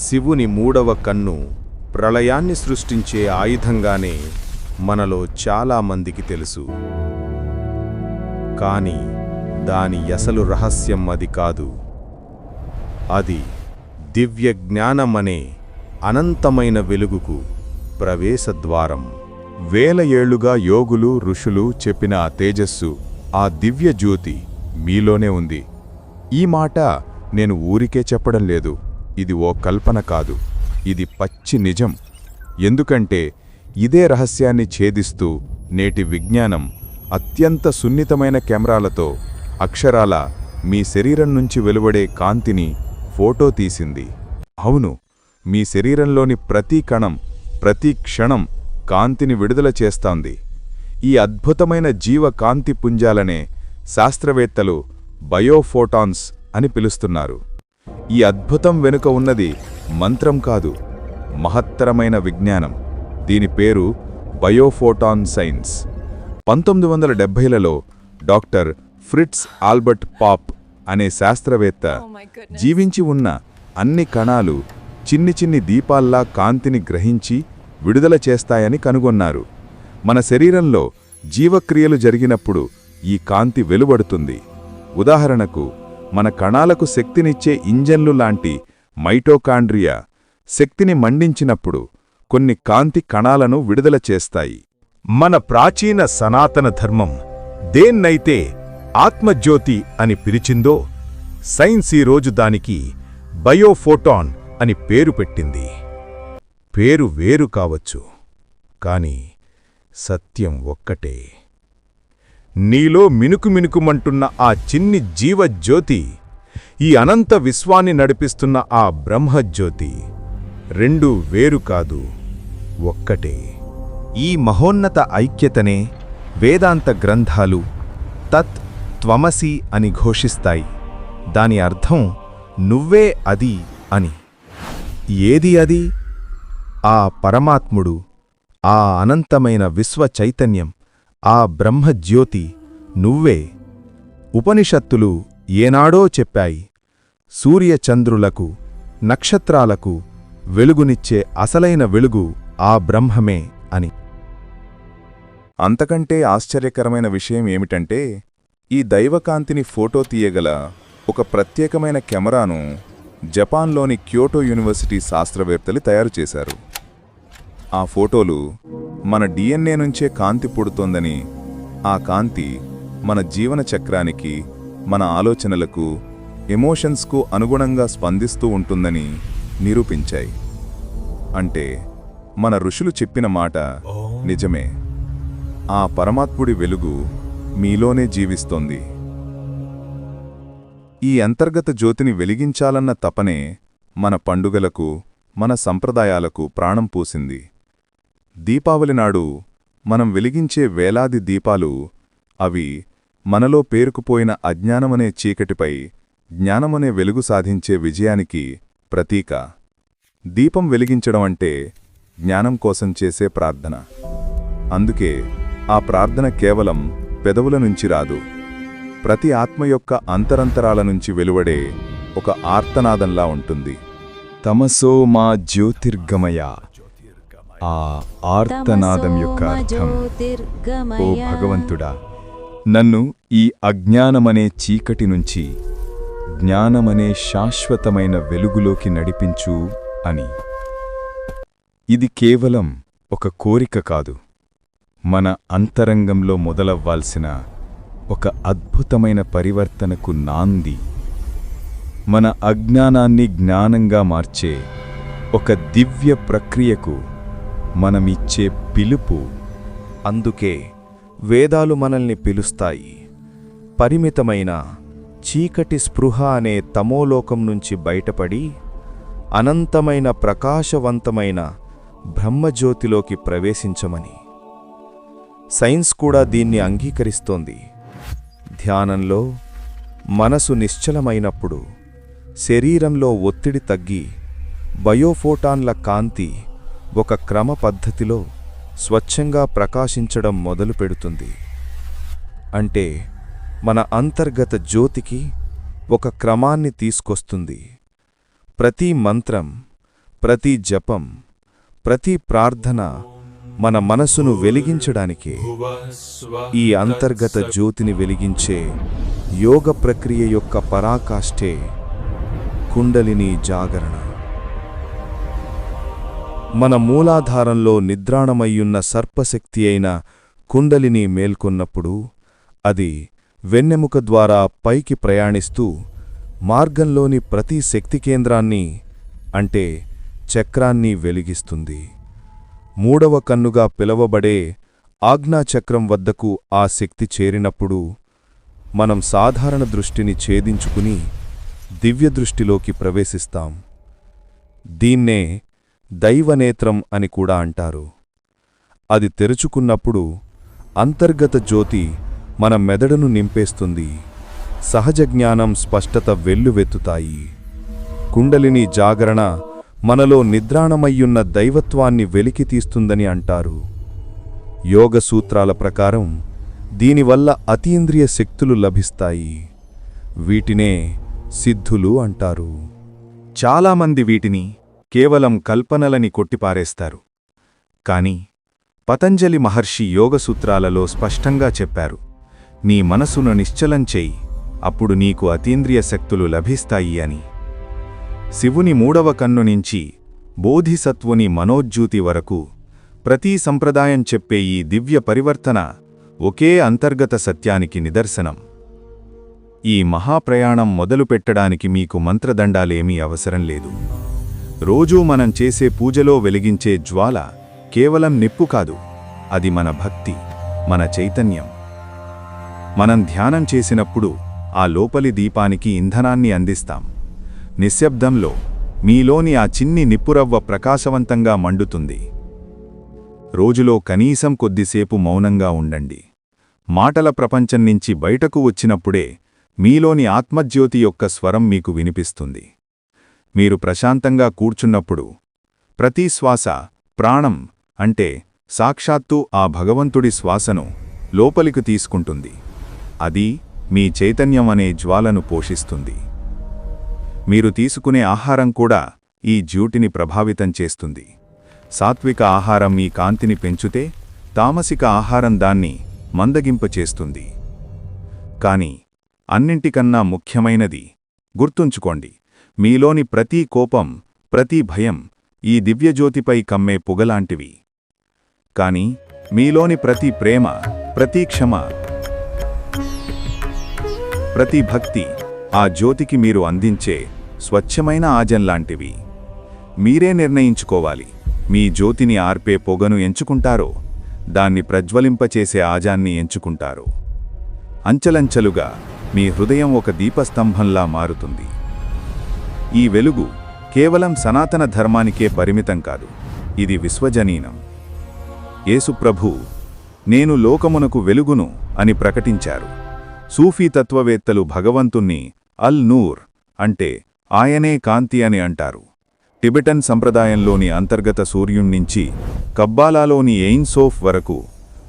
శివుని మూడవ కన్ను ప్రళయాన్ని సృష్టించే ఆయుధంగానే మనలో చాలామందికి తెలుసు. కాని దాని అసలు రహస్యం అది కాదు. అది దివ్య జ్ఞానమనే అనంతమైన వెలుగుకు ప్రవేశద్వారం వేల ఏళ్ళుగా యోగులు ఋషులు చెప్పిన ఆ తేజస్సు ఆ దివ్య జ్యోతి మీలోనే ఉంది. ఈ మాట నేను ఊరికే చెప్పడం లేదు. ఇది ఓ కల్పన కాదు. ఇది పచ్చి నిజం. ఎందుకంటే ఇదే రహస్యాన్ని ఛేదిస్తూ నేటి విజ్ఞానం అత్యంత సున్నితమైన కెమెరాలతో అక్షరాల మీ శరీరం నుంచి వెలువడే కాంతిని ఫోటో తీసింది. అవును మీ శరీరంలోని ప్రతి కణం ప్రతి క్షణం కాంతిని విడుదల చేస్తాంది. ఈ అద్భుతమైన జీవ కాంతి పుంజాలనే శాస్త్రవేత్తలు బయోఫోటాన్స్ అని పిలుస్తున్నారు. ఈ అద్భుతం వెనుక ఉన్నది మంత్రం కాదు మహత్తరమైన విజ్ఞానం. దీని పేరు బయోఫోటాన్ సైన్స్. పంతొమ్మిది వందల డెబ్భైలలో డాక్టర్ ఫ్రిట్స్ ఆల్బర్ట్ పాప్ అనే శాస్త్రవేత్త జీవించి ఉన్న అన్ని కణాలు చిన్ని చిన్ని దీపాల్లా కాంతిని గ్రహించి విడుదల చేస్తాయని కనుగొన్నారు. మన శరీరంలో జీవక్రియలు జరిగినప్పుడు ఈ కాంతి వెలువడుతుంది. ఉదాహరణకు మన కణాలకు శక్తినిచ్చే ఇంజన్లు లాంటి మైటోకాండ్రియా శక్తిని మండించినప్పుడు కొన్ని కాంతి కణాలను విడుదల చేస్తాయి. మన ప్రాచీన సనాతన ధర్మం దేన్నైతే ఆత్మజ్యోతి అని పిలిచిందో సైన్స్ ఈ రోజు దానికి బయోఫోటాన్ అని పేరు పెట్టింది. పేరు వేరు కావచ్చు కాని సత్యం ఒక్కటే. నీలో మినుకుమినుకుమంటున్న ఆ చిన్ని జీవజ్యోతి ఈ అనంత విశ్వాన్ని నడిపిస్తున్న ఆ బ్రహ్మజ్యోతి రెండు వేరు కాదు ఒక్కటే. ఈ మహోన్నత ఐక్యతనే వేదాంత గ్రంథాలు తత్ త్వమసి అని ఘోషిస్తాయి. దాని అర్థం నువ్వే అది అని. ఏది అది? ఆ పరమాత్ముడు ఆ అనంతమైన విశ్వ చైతన్యం ఆ బ్రహ్మజ్యోతి నువ్వే. ఉపనిషత్తులు ఏనాడో చెప్పాయి. సూర్యచంద్రులకు నక్షత్రాలకు వెలుగునిచ్చే అసలైన వెలుగు ఆ బ్రహ్మమే అని. అంతకంటే ఆశ్చర్యకరమైన విషయం ఏమిటంటే ఈ దైవకాంతిని ఫోటో తీయగల ఒక ప్రత్యేకమైన కెమెరాను జపాన్లోని క్యోటో యూనివర్సిటీ శాస్త్రవేత్తలు తయారు చేశారు. ఆ ఫోటోలు మన డిఎన్ఏ నుంచే కాంతి పుడుతోందని ఆ కాంతి మన జీవన చక్రానికి మన ఆలోచనలకు ఎమోషన్స్కు అనుగుణంగా స్పందిస్తూ ఉంటుందని నిరూపించాయి. అంటే మన ఋషులు చెప్పిన మాట నిజమే. ఆ పరమాత్ముడి వెలుగు మీలోనే జీవిస్తోంది. ఈ అంతర్గత జ్యోతిని వెలిగించాలన్న తపనే మన పండుగలకు మన సంప్రదాయాలకు ప్రాణం పూసింది. దీపావళి నాడు మనం వెలిగించే వేలాది దీపాలు అవి మనలో పేరుకుపోయిన అజ్ఞానమనే చీకటిపై జ్ఞానమనే వెలుగు సాధించే విజయానికి ప్రతీక. దీపం వెలిగించడం అంటే జ్ఞానం కోసం చేసే ప్రార్థన. అందుకే ఆ ప్రార్థన కేవలం పెదవుల నుంచి రాదు. ప్రతి ఆత్మ యొక్క అంతరంతరాల నుంచి వెలువడే ఒక ఆర్తనాదంలా ఉంటుంది. తమసో మా జ్యోతిర్గమయ. ఆ ఆర్తనాదం యొక్క అర్థం. ఓ భగవంతుడా నన్ను ఈ అజ్ఞానమనే చీకటి నుంచి జ్ఞానమనే శాశ్వతమైన వెలుగులోకి నడిపించు అని. ఇది కేవలం ఒక కోరిక కాదు. మన అంతరంగంలో మొదలవ్వాల్సిన ఒక అద్భుతమైన పరివర్తనకు నాంది. మన అజ్ఞానాన్ని జ్ఞానంగా మార్చే ఒక దివ్య ప్రక్రియకు మనమిచ్చే పిలుపు. అందుకే వేదాలు మనల్ని పిలుస్తాయి. పరిమితమైన చీకటి స్పృహ అనే తమోలోకం నుంచి బయటపడి అనంతమైన ప్రకాశవంతమైన బ్రహ్మజ్యోతిలోకి ప్రవేశించమని. సైన్స్ కూడా దీన్ని అంగీకరిస్తోంది. ధ్యానంలో మనసు నిశ్చలమైనప్పుడు శరీరంలో ఒత్తిడి తగ్గి బయోఫోటాన్ల కాంతి ఒక క్రమ పద్ధతిలో స్వచ్ఛంగా ప్రకాశించడం మొదలు పెడుతుంది. అంటే మన అంతర్గత జ్యోతికి ఒక క్రమాన్ని తీసుకొస్తుంది. ప్రతి మంత్రం ప్రతి జపం ప్రతి ప్రార్థన మన మనసును వెలిగించడానికే ఈ అంతర్గత జ్యోతిని వెలిగించే యోగ ప్రక్రియ యొక్క పరాకాష్ఠే కుండలిని జాగరణ. మన మూలాధారంలో నిద్రాణమయ్యున్న సర్పశక్తి అయిన కుండలిని మేల్కొన్నప్పుడు అది వెన్నెముక ద్వారా పైకి ప్రయాణిస్తూ మార్గంలోని ప్రతి శక్తి కేంద్రాన్ని అంటే చక్రాన్ని వెలిగిస్తుంది. మూడవ కన్నుగా పిలవబడే ఆజ్ఞాచక్రం వద్దకు ఆ శక్తి చేరినప్పుడు మనం సాధారణ దృష్టిని ఛేదించుకుని దివ్యదృష్టిలోకి ప్రవేశిస్తాం. దీన్నే దైవనేత్రం అని కూడా అంటారు. అది తెరుచుకున్నప్పుడు అంతర్గత జ్యోతి మన మెదడును నింపేస్తుంది. సహజ జ్ఞానం స్పష్టత వెల్లువెత్తుతాయి. కుండలిని జాగరణ మనలో నిద్రాణమయ్యున్న దైవత్వాన్ని వెలికితీస్తుందని అంటారు. యోగ సూత్రాల ప్రకారం దీనివల్ల అతీంద్రియ శక్తులు లభిస్తాయి. వీటినే సిద్ధులు అంటారు. చాలామంది వీటిని కేవలం కల్పనలని కొట్టిపారేస్తారు. కాని పతంజలి మహర్షి యోగసూత్రాలలో స్పష్టంగా చెప్పారు నీ మనసును నిశ్చలం చేయి అప్పుడు నీకు అతీంద్రియ శక్తులు లభిస్తాయి అని. శివుని మూడవ కన్ను నుంచి బోధిసత్వుని మనోజ్యూతి వరకు ప్రతి సంప్రదాయం చెప్పే ఈ దివ్య పరివర్తన ఒకే అంతర్గత సత్యానికి నిదర్శనం. ఈ మహాప్రయాణం మొదలుపెట్టడానికి మీకు మంత్రదండాలేమీ అవసరం లేదు. రోజూ మనం చేసే పూజలో వెలిగించే జ్వాల కేవలం నిప్పు కాదు అది మన భక్తి మన చైతన్యం. మనం ధ్యానం చేసినప్పుడు ఆ లోపలి దీపానికి ఇంధనాన్ని అందిస్తాం. నిశ్శబ్దంలో మీలోని ఆ చిన్ని నిప్పురవ్వ ప్రకాశవంతంగా మండుతుంది. రోజులో కనీసం కొద్దిసేపు మౌనంగా ఉండండి. మాటల ప్రపంచం నుంచి బయటకు వచ్చినప్పుడే మీలోని ఆత్మజ్యోతి యొక్క స్వరం మీకు వినిపిస్తుంది. మీరు ప్రశాంతంగా కూర్చున్నప్పుడు. ప్రతి శ్వాస ప్రాణం అంటే సాక్షాత్తు ఆ భగవంతుడి శ్వాసను లోపలికి తీసుకుంటుంది. అది మీ చైతన్యం అనే జ్వాలను పోషిస్తుంది. మీరు తీసుకునే ఆహారం కూడా ఈ జ్యూటిని ప్రభావితం చేస్తుంది. సాత్విక ఆహారం మీ కాంతిని పెంచుతే తామసిక ఆహారం దాన్ని మందగింపచేస్తుంది కాని అన్నింటికన్నా ముఖ్యమైనది గుర్తుంచుకోండి. మీలోని ప్రతి కోపం ప్రతి భయం ఈ దివ్యజ్యోతిపై కమ్మే పొగలాంటివి. కాని మీలోని ప్రతి ప్రేమ ప్రతి క్షమ ప్రతి భక్తి ఆ జ్యోతికి మీరు అందించే స్వచ్ఛమైన ఆజంలాంటివి మీరే నిర్ణయించుకోవాలి. మీ జ్యోతిని ఆర్పే పొగను ఎంచుకుంటారో దాన్ని ప్రజ్వలింపచేసే ఆజాన్ని ఎంచుకుంటారో. అంచలంచలుగా మీ హృదయం ఒక దీపస్తంభంలా మారుతుంది. ఈ వెలుగు కేవలం సనాతన ధర్మానికే పరిమితం కాదు. ఇది విశ్వజనీనం. యేసుప్రభు నేను లోకమునకు వెలుగును అని ప్రకటించారు. సూఫీ తత్వవేత్తలు భగవంతుణ్ణి అల్ నూర్ అంటే ఆయనే కాంతి అని అంటారు. టిబెటన్ సంప్రదాయంలోని అంతర్గత సూర్యుణ్ణించి కబ్బాలాలోని ఎయిన్సోఫ్ వరకు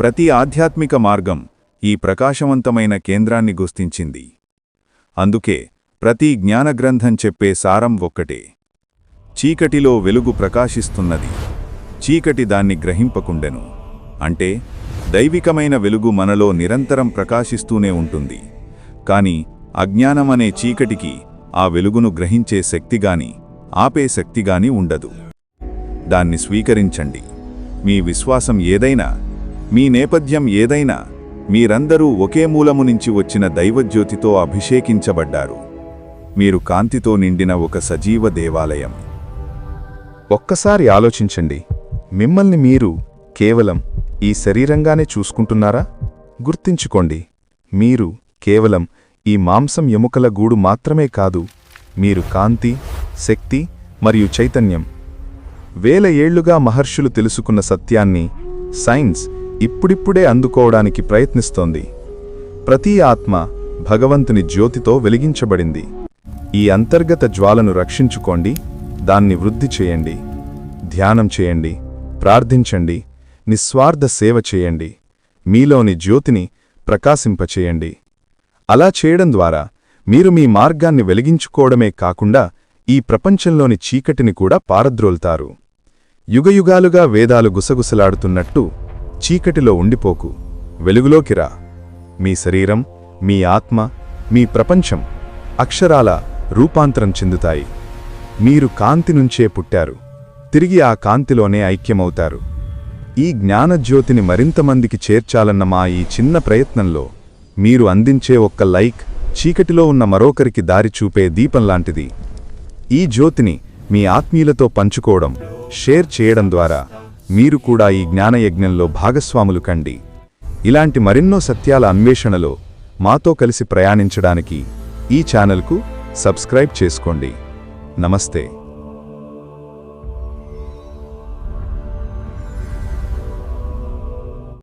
ప్రతి ఆధ్యాత్మిక మార్గం ఈ ప్రకాశవంతమైన కేంద్రాన్ని గుర్తించింది. అందుకే ప్రతి జ్ఞానగ్రంథం చెప్పే సారం ఒక్కటే. చీకటిలో వెలుగు ప్రకాశిస్తున్నది. చీకటి దాన్ని గ్రహింపకుండెను. అంటే దైవికమైన వెలుగు మనలో నిరంతరం ప్రకాశిస్తూనే ఉంటుంది. కాని అజ్ఞానమనే చీకటికి ఆ వెలుగును గ్రహించే శక్తిగాని ఆపే శక్తిగాని ఉండదు. దాన్ని స్వీకరించండి. మీ విశ్వాసం ఏదైనా మీ నేపథ్యం ఏదైనా మీరందరూ ఒకే మూలము నుంచి వచ్చిన దైవజ్యోతితో అభిషేకించబడ్డారు. మీరు కాంతితో నిండిన ఒక సజీవ దేవాలయం. ఒక్కసారి ఆలోచించండి. మిమ్మల్ని మీరు కేవలం ఈ శరీరంగానే చూసుకుంటున్నారా? గుర్తించుకోండి. మీరు కేవలం ఈ మాంసం ఎముకల గూడు మాత్రమే కాదు మీరు కాంతి శక్తి మరియు చైతన్యం. వేల ఏళ్ళుగా మహర్షులు తెలుసుకున్న సత్యాన్ని సైన్స్ ఇప్పుడిప్పుడే అందుకోవడానికి ప్రయత్నిస్తోంది. ప్రతి ఆత్మ భగవంతుని జ్యోతితో వెలిగించబడింది. ఈ అంతర్గత జ్వాలను రక్షించుకోండి దాన్ని వృద్ధి చేయండి ధ్యానం చేయండి ప్రార్థించండి నిస్వార్థ సేవ చేయండి మీలోని జ్యోతిని ప్రకాశింపచేయండి. అలా చేయడం ద్వారా మీరు మీ మార్గాన్ని వెలిగించుకోవడమే కాకుండా ఈ ప్రపంచంలోని చీకటిని కూడా పారద్రోల్తారు. యుగయుగాలుగా వేదాలు గుసగుసలాడుతున్నట్టు చీకటిలో ఉండిపోకు. వెలుగులోకి రా. మీ శరీరం మీ ఆత్మ మీ ప్రపంచం అక్షరాల రూపాంతరం చెందుతాయి. మీరు కాంతి నుంచే పుట్టారు. తిరిగి ఆ కాంతిలోనే ఐక్యమవుతారు. ఈ జ్ఞానజ్యోతిని మరింతమందికి చేర్చాలన్న మా ఈ చిన్న ప్రయత్నంలో మీరు అందించే ఒక్క లైక్ చీకటిలో ఉన్న మరొకరికి దారి చూపే దీపంలాంటిది ఈ జ్యోతిని మీ ఆత్మీయులతో పంచుకోవడం షేర్ చేయడం ద్వారా మీరు కూడా ఈ జ్ఞానయజ్ఞంలో భాగస్వాములు కండి. ఇలాంటి మరెన్నో సత్యాల అన్వేషణలో మాతో కలిసి ప్రయాణించడానికి ఈ ఛానల్కు సబ్స్క్రైబ్ చేసుకోండి. నమస్తే.